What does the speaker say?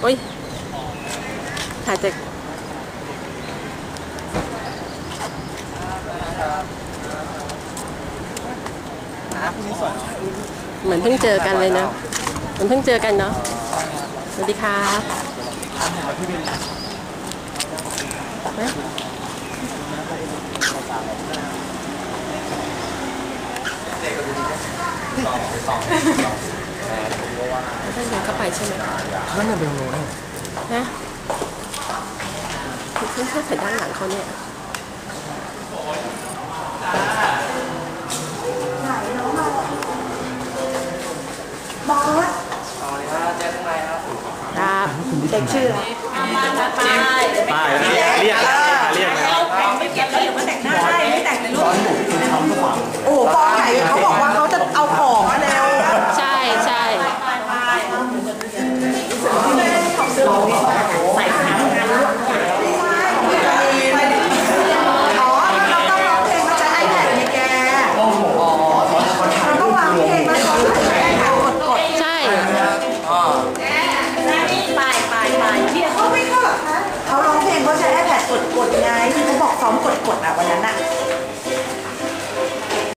โอ้ยถ่ายจากนะพรุ่งเหมือนเพิ่งเจอกันเลยเนาะเหมือนเพิ่งเจอกันเนาะสวัสดีครับเฮ้ยไม่ต้อง เดินเข้าไปใช่ไหมนั่นน่ะเป็นโง่นะคือฉันชอบถ่ายด้านหลังเขาเนี่ยบอสครับเด็กชื่ออะไรป้ายเรียกเรียกเรียกนะไม่เก็บแล้วเดี๋ยวมาแต่งหน้าให้ไม่แต่งเลยลูกโอ้โหปอไหนเขาบอก ไปไปไปพี่เขาไม่เข้าหรอคะเขาร้องเพลงเขาใช้ไอแพดกดกดไงที่เขาบอกซ้อมกดกดอะวันนั้นอะ